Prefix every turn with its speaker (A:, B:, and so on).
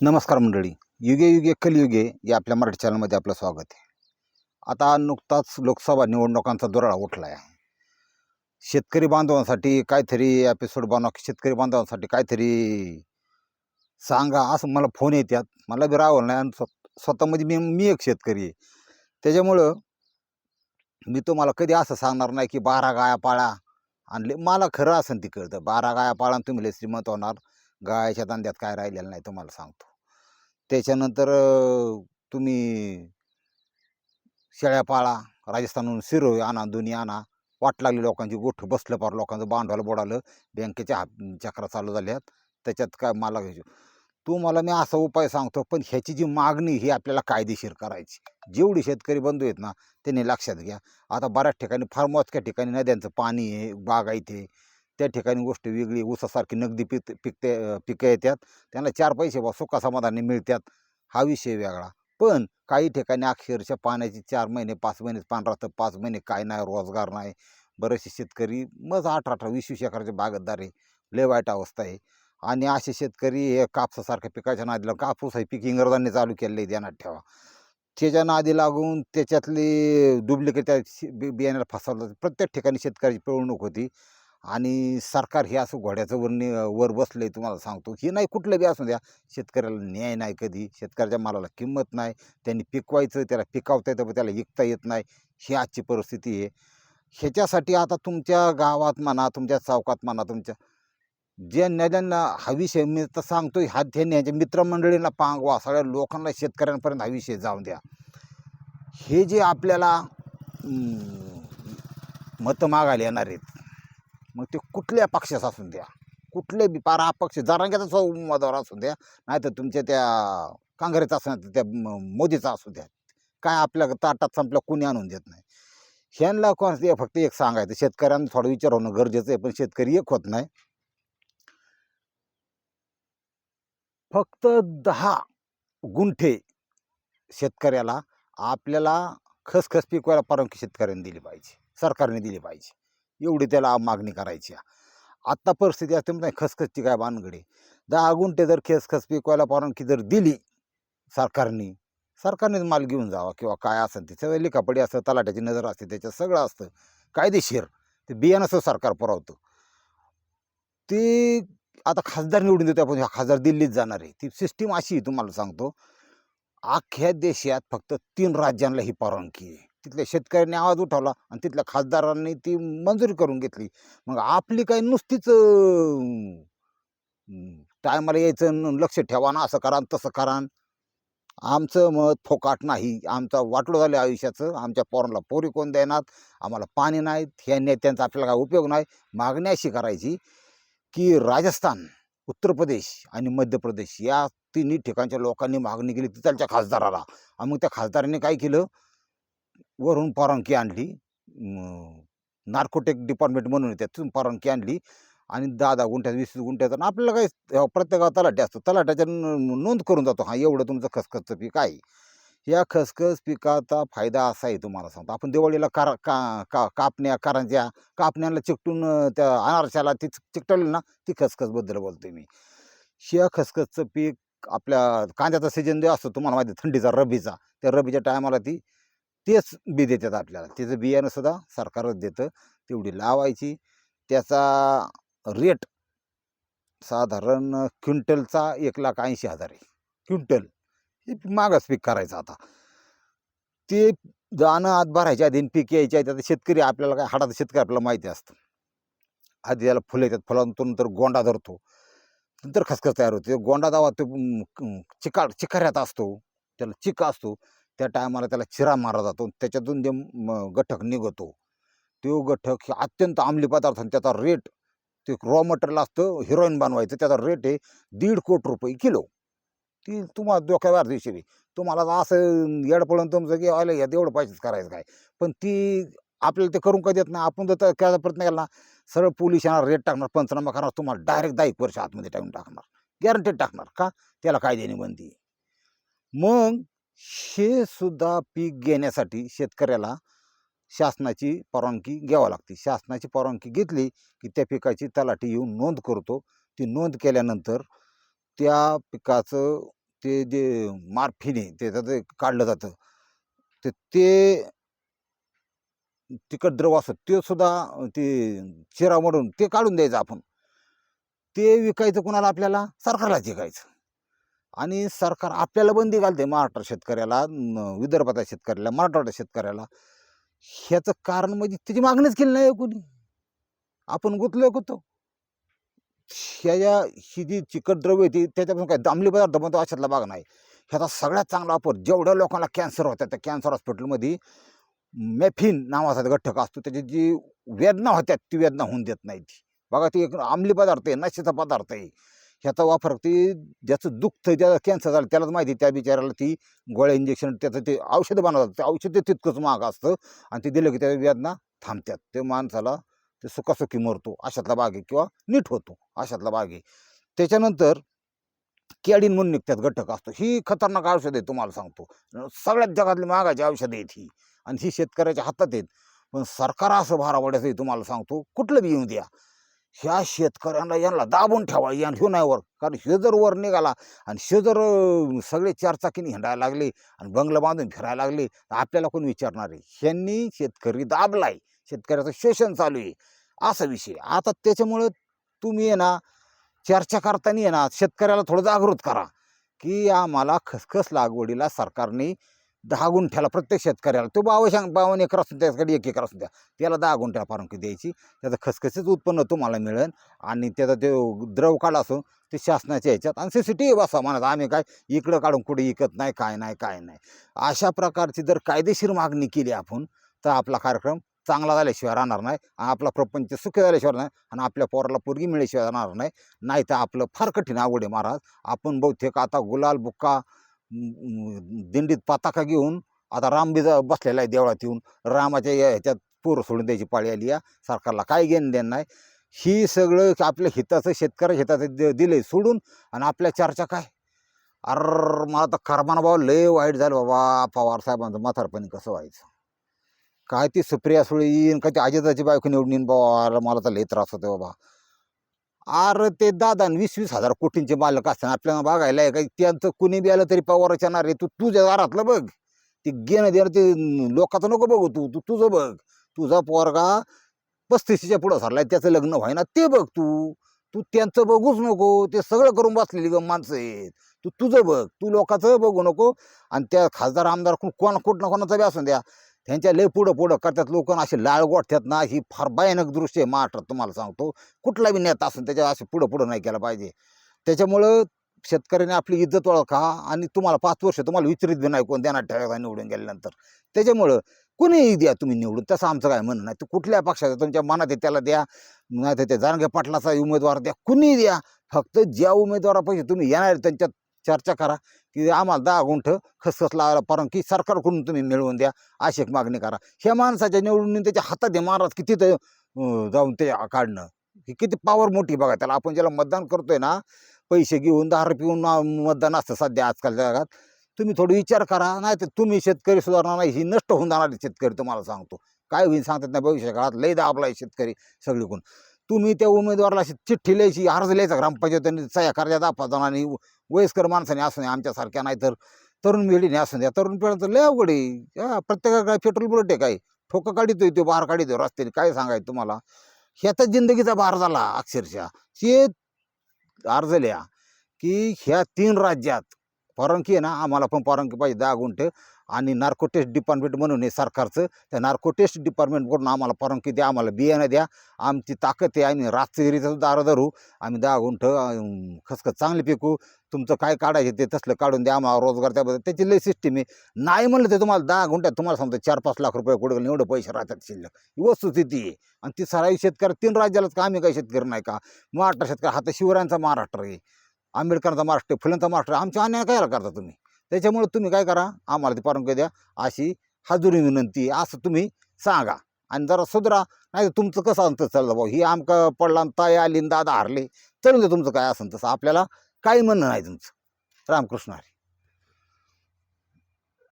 A: नमस्कार मंडळी. युगे युगे कलयुगे या आपल्या मराठी चॅनलमध्ये आपलं स्वागत आहे. आता नुकताच लोकसभा निवडणुकांचा दुराळा उठला आहे शेतकरी बांधवांसाठी काहीतरी एपिसोड बनवा शेतकरी बांधवांसाठी काहीतरी सांगा असं मला फोन येतात मला बी रावलं नाही आणि स्व स्वतःमध्ये मी मी एक शेतकरी आहे. त्याच्यामुळं मी तुम्हाला कधी असं सांगणार नाही की बारा गाया पाळा. आणि मला खरं असं ती कळतं. बारा गाया पाळा आणि तुम्ही लय श्रीमंत होणार. गायाच्या धंद्यात काय राहिलेलं नाही तुम्हाला सांगतो. त्याच्यानंतर तुम्ही शेळ्या पाळा राजस्थानहून शिरोळ आणा दोन्ही आणा. वाट लागली लोकांची गोठ बसलं पार लोकांचं भांडवल बोडालं बँकेच्या हात चक्रा चालू झाल्यात. त्याच्यात काय मला घ्यायचं? तू मला मी असा उपाय सांगतो पण ह्याची जी मागणी ही आपल्याला कायदेशीर करायची. जेवढी शेतकरी बंधू आहेत ना त्यांनी लक्षात घ्या. आता बऱ्याच ठिकाणी फार मोजक्या ठिकाणी नद्यांचं पाणी आहे बागायते त्या ठिकाणी गोष्ट वेगळी ऊसासारखी नगदी पिक पिकते पिकं येतात त्यांना चार पैसे बा सुख समाधानी मिळतात हा विषय वेगळा. पण काही ठिकाणी अक्षरशः पाण्याची चार महिने पाच महिने पान राहतं पाच महिने काय नाही रोजगार नाही. बरेचसे शेतकरी मग अठरा अठरा वीस वीस एकराचे बागतदार आहे. लय वाईट अवस्था आहे. आणि असे शेतकरी हे कापसासारख्या पिकाच्या नादीला कापूस आहे पीक इंग्रजांनी चालू केले आहे ध्यानात ठेवा. त्याच्या नादी लागून त्याच्यातली डुप्लिकेट त्या बियाण्याला फसवलं. प्रत्येक ठिकाणी शेतकऱ्याची पिळवणूक होती. आणि सरकार हे असं घोड्याचं वर नि वर बसलं आहे तुम्हाला सांगतो हे नाही कुठलं बी असू द्या. शेतकऱ्याला न्याय नाही कधी शेतकऱ्याच्या मालाला किंमत नाही त्यांनी पिकवायचं त्याला पिकवता येतं पण त्याला विकता येत नाही ही आजची परिस्थिती आहे. ह्याच्यासाठी आता तुमच्या गावात म्हणा तुमच्या चौकात म्हणा तुमच्या जे नद्यांना हा विषय मी तर सांगतो हा त्यांनी मित्रमंडळींना पांगवा सगळ्या लोकांना शेतकऱ्यांपर्यंत हा विषय जाऊन द्या. हे जे आपल्याला मतं मागायला येणार आहेत मग ते कुठल्या पक्षाचं असून द्या. कुठले बी पार अपक्ष जरांग्याचा उमेदवार असू द्या नाही तर तुमच्या त्या काँग्रेसचा असणार तर त्या म- मोदीचा असू द्या. काय आपल्या ताटात संपल्या कुणी आणून देत नाही. ह्यांना कोण फक्त एक सांगायचं शेतकऱ्यांना थोडं विचार होणं गरजेचं आहे पण शेतकरी एक होत नाही. फक्त दहा गुंठे शेतकऱ्याला आपल्याला खसखस पिकवायला परवानगी शेतकऱ्यांनी दिली पाहिजे सरकारने दिली पाहिजे. एवढी त्याला मागणी करायची आहे. आत्ता परिस्थिती असते नाही खसखसची काय भानगडी. दहा गुंठे जर खसखस पिकवायला परवानगी जर दिली सरकारने सरकारनेच माल घेऊन जावा किंवा काय असेल ते. सगळं लिखापडी असतं तलाट्याची नजर असते त्याच्यात सगळं असतं. कायदेशीर. ते बियाणंच सरकार पुरवतं. ते आता खासदार निवडून देतो आपण खासदार दिल्लीत जाणार आहे. ती सिस्टीम अशी तुम्हाला सांगतो. अख्ख्या देशात फक्त तीन राज्यांना ही परवानगी आहे. तिथल्या शेतकऱ्यांनी आवाज उठवला आणि तिथल्या खासदारांनी ती मंजुरी करून घेतली. मग आपली काय नुसतीच टायमाला यायचं न लक्ष ठेवा ना असं करा तसं करा आमचं मत फोकाट नाही. आमचा वाटलो झालं आयुष्याचं. आमच्या पोरांना पोरी कोण देणार? आम्हाला पाणी नाही. ह्या नेत्यांचा आपल्याला काय उपयोग नाही. मागणी अशी करायची की राजस्थान उत्तर प्रदेश आणि मध्य प्रदेश या तिन्ही ठिकाणच्या लोकांनी मागणी केली तिथलच्या खासदाराला. आणि मग त्या खासदारांनी काय केलं? वरून परवानगी आणली. नार्कोटेक डिपार्टमेंट म्हणून आहे, त्यातून परवानगी आणली. आणि दहा दहा गुंठ्यात वीस गुंठ्याचा आणि आपल्याला काय प्रत्येकाला तलाठी असतो. तलाट्याच्या नोंद करून जातो. हा एवढं तुमचं खसखसचं पीक आहे. या खसखस पिकाचा फायदा असा आहे तुम्हाला सांगतो. आपण दिवाळीला कार का का कापण्या कारंज्या कापण्याला चिकटून त्या अनारशाला ती चिकटवली ना ती खसखसबद्दल बोलतोय मी. शिया खसखसचं पीक आपल्या कांद्याचा सीजन जो असतो तुम्हाला माहिती थंडीचा रबीचा. त्या रबीच्या टायमाला ती तेच बी देतात आपल्याला. त्याचं बियाणंसुद्धा सरकारच देतं. तेवढी लावायची. त्याचा रेट साधारण क्विंटलचा एक लाख ऐंशी हजार आहे. क्विंटल. हे मागास पीक करायचं आता. ते जाणं आत भरायच्या आधी आणि पीक यायच्या आधी आता शेतकरी आपल्याला काय हाडाचा शेतकरी आपल्याला माहिती असतं. आधी त्याला फुलं येतात फुलांतून नंतर गोंडा धरतो. नंतर खसखस तयार होते. गोंडा दावा तो चिकाट चिखऱ्यात चिकाऱ्यात असतो. त्याला चिका असतो. त्या टायमाला त्याला चिरा मारला जातो त्याच्यातून जे म- गठक निघतो. तो गठक हे अत्यंत अंमली पदार्थ आणि त्याचा रेट ते रॉ मटेरियल असतं हिरोईन बनवायचं त्याचा रेट आहे दीड कोटी रुपये किलो. ती तुम्हाला डोक्यावर दिवशी तुम्हाला असं येडपळून तुमचं की आलं या तेवढं पैसेच करायचं काय? पण ती आपल्याला ते करून का देत नाही. आपण जर त्याचा प्रयत्न केला ना सरळ पोलिसांना रेट टाकणार पंचनामा करणार तुम्हाला डायरेक्ट दहा एक वर्ष आतमध्ये टाकून टाकणार. गॅरंटेड टाकणार. का? त्याला कायद्याने बंदी मग हे सुद्धा पीक घेण्यासाठी शेतकऱ्याला शासनाची परवानगी घ्यावी लागते. शासनाची परवानगी घेतली की त्या पिकाची तलाठी येऊन नोंद करतो. ती नोंद केल्यानंतर त्या पिकाचं ते जे मार्फिने त्याचं ते काढलं जातं. तर ते तिखट द्रव असतं ते सुद्धा ते चिरा मोडून ते काढून द्यायचं आपण. ते विकायचं कुणाला? आपल्याला सरकारलाच विकायचं. आणि सरकार आपल्याला बंदी घालते महाराष्ट्र शेतकऱ्याला न- विदर्भाच्या शेतकऱ्याला मराठवाड्याच्या शेतकऱ्याला. ह्याचं कारण म्हणजे त्याची मागणीच केली नाही हो कोणी. आपण गुतलो गुतो ह्याच्या ही जी चिकट द्रव्य होती ती त्याच्यापासून काय दामली पदार्थ बनतो अशातला भाग नाही. ह्याचा सगळ्यात चांगला वापर जेवढ्या लोकांना कॅन्सर होत्या त्या कॅन्सर हॉस्पिटलमध्ये मेफिन नावाचा घटक असतो. त्याची जी वेदना होत्या ती वेदना होऊन देत नाही ती बघा ती एक आमली पदार्थ आहे नशेचा पदार्थ आहे. ह्याचा वापर ती ज्याचं दुखतं ज्याला कॅन्सर झालं त्यालाच माहिती आहे, त्या बिचाराला ती गोळ्या इंजेक्शन त्याचं ते औषधं बनवतात. ते औषध ते तितकंच महाग असतं. आणि ते दिलं की त्या वेदना थांबतात. ते माणसाला ते सुखासुखी मरतो. अशातला भाग आहे किंवा नीट होतो. अशातला भाग आहे. त्याच्यानंतर केडीन म्हणून निघतात घटक असतो. ही खतरनाक औषध आहे तुम्हाला सांगतो. सगळ्यात जगातली महागाची औषधं आहेत ही. आणि ही शेतकऱ्याच्या हातात आहेत. पण सरकार असं भारा पडायचं तुम्हाला सांगतो. कुठलं बी येऊ द्या. ह्या शेतकऱ्यांना यांना दाबून ठेवा यां ह्यो नाही वर कारण ह्यो जर वर निघाला आणि ह्यो जर सगळे चारचाकीने हिंडायला लागले आणि बंगला बांधून फिरायला लागले तर आपल्याला कोण विचारणार आहे? ह्यांनी शेतकरी दाबलाय. शेतकऱ्याचं शोषण चालू आहे. असा विषय आता त्याच्यामुळं तुम्ही आहे ना चर्चा करताना आहे ना शेतकऱ्याला थोडं जागृत करा की आम्हाला खसखस लागवडीला सरकारने दहा गुंठ्याला प्रत्येक शेतकऱ्याला. तो बावशांग बावन्न एकर असून त्याच्याकडे एक एकर असून द्या. त्याला दहा गुंठ्या परवानगी द्यायची? त्याचं खसखसीच उत्पन्न तुम्हाला मिळेल. आणि त्याचा जो द्रव काढा असो ते शासनाच्या ह्याच्यात. आणि सी सी टी व्ही बसा म्हणत आम्ही काय इकडं काढून कुठे विकत नाही काय नाही काय नाही. अशा प्रकारची जर कायदेशीर मागणी केली आपण तर आपला कार्यक्रम चांगला झाल्याशिवाय राहणार नाही. आणि आपला प्रपंच सुखी झाल्याशिवाय नाही. आणि आपल्या पोराला पोरगी मिळल्याशिवाय राहणार नाही. नाही तर आपलं फार कठीण आवड आहे महाराज. आपण बहुतेक आता गुलाल बुक्का दिंडीत पताका घेऊन आता राम बी बसलेला आहे देवळात येऊन. रामाच्या या ह्याच्यात पोरं सोडून द्यायची पाळी आली या सरकारला. काय घेणं देणं नाही. ही सगळं आपल्या हिताचं शेतकऱ्या हिताचं दि- दिलंय सोडून. आणि आपल्या चर्चा काय? अर मला तर करमाना भाऊ लय वाईट झालं बाबा. पवार साहेबांचं म्हातारपणी कसं व्हायचं? काय ती सुप्रिया सुळे येईन काय ती अजिताची बायको निवडून येईन बाबा मला तर लय त्रास होतो बाबा. अरे ते दादा वीस वीस हजार कोटींचे मालक असताना आपल्याला बघायला आहे काही त्यांचं कुणी बी आलं तरी पवाराच्या ना रे तू तुझ्या दारातलं बघ. ते घेणं देणं ते लोकांचं नको बघू तू. तू तुझं बघ. तुझा पोरगा पस्तीसच्या पुढं सरलाय त्याचं लग्न व्हायना ते बघ तू. तू त्यांचं बघूच नको. ते सगळं करून बसलेली ग माणसं आहेत. तू तुझं बघ. तू लोकांचं बघू नको. आणि त्या खासदार आमदार कोण कोण कुठं कोणाचा बी असून द्या. त्यांच्या लय पुढं पुढं करतात लोक असे लाळ गोठतात ना ही फार भयानक दृश्य आहे महाराष्ट्रात तुम्हाला सांगतो. कुठला बी नेता असून त्याच्या असं पुढं पुढं नाही केलं पाहिजे. त्याच्यामुळं शेतकऱ्याने आपली इज्जत ओळखा आणि तुम्हाला पाच वर्ष तुम्हाला विचारित बी नाही कोण देणार ठेवायचा निवडून गेल्यानंतर. त्याच्यामुळं कुणीही द्या तुम्ही निवडून तसं आमचं काय म्हणणं नाही. तर कुठल्या पक्षाचा तुमच्या मनात आहे त्याला द्या नाही तर त्या जानगे पाटलाचा उमेदवार द्या कुणीही द्या. फक्त ज्या उमेदवारापाशी तुम्ही येणार त्यांच्यात चर्चा करा की आम्हाला दहा गुंठ खसखस लावायला परवानगी सरकारकडून तुम्ही मिळवून द्या अशी एक मागणी करा. ह्या माणसाच्या निवडून त्याच्या हातात आहे महाराज किती जाऊन ते काढणं. ही किती पॉवर मोठी बघा त्याला. आपण ज्याला मतदान करतोय ना पैसे घेऊन दारू पिऊन मतदान असतं सध्या आजकालच्या जगात. तुम्ही थोडं विचार करा नाही तर तुम्ही शेतकरी सुधारणार नाही ही नष्ट होऊन जाणार आहे शेतकरी तुम्हाला सांगतो. काय होईल सांगतात नाही भविष्य काळात लय दाबला आहे शेतकरी सगळीकडून. तुम्ही त्या उमेदवाराला अशी चिठ्ठी लिहायची अर्ज लिहायचा ग्रामपंचायतीने सह्या करायच्या दाफा आणि वयस्कर माणसाने असू नये आमच्यासारख्या नाही तर तरुण पिढीने असू द्या तरुण पिढीचं लय अवघड आहे. हा, प्रत्येकाला काय पेट्रोल बुलेट आहे काय? ठोकं काढितोय तो बाहेर काढितोय रस्त्याने. काय सांगायचं तुम्हाला? ह्याचा जिंदगीचा बार झाला अक्षरशः. ते अर्ज लिहा की ह्या तीन राज्यात परंकी आहे ना आम्हाला पण परंकी पाहिजे. दहा गुंठे. आणि नार्को टेस्ट डिपार्टमेंट म्हणून आहे सरकारचं त्या नार्को टेस्ट डिपार्टमेंटकडून आम्हाला परवानगी द्या आम्हाला बियाणं द्या. आमची ताकद आहे आणि रात्रीचं दारं धरू. आम्ही दहा गुंठ खसखस चांगले पिकू. तुमचं काय काढायचं ते तसलं काढून द्या आम्हाला रोजगार त्याबद्दल त्याची लई सिस्टीम आहे. नाही म्हणलं तर तुम्हाला दहा गुंठ्यात तुम्हाला समजा चार पाच लाख रुपये कुठे एवढे पैसे राहतात शिल्लक. ही वस्तुस्थिती आहे. आणि ती सराई शेतकरी तीन राज्यालाच का आम्ही काही शेतकरी नाही का? महाराष्ट्र शेतकरी हा तर शिवरायांचा महाराष्ट्र आहे. आंबेडकरांचा महाराष्ट्र फुलांचा महाराष्ट्र आमच्या अन्याय काय करता तुम्ही? त्याच्यामुळे तुम्ही काय करा आम्हाला ती परवानगी द्या. अशी हजुरी विनंती असं तुम्ही सांगा. आणि जरा सुधरा नाही तर तुमचं कसं असतं चाललं भाऊ. ही आमका पडला ताय ताई आली दादा हारले. चल तुमचं काय असेल तसं. आपल्याला काही म्हणणं नाही तुमचं. रामकृष्ण हरी.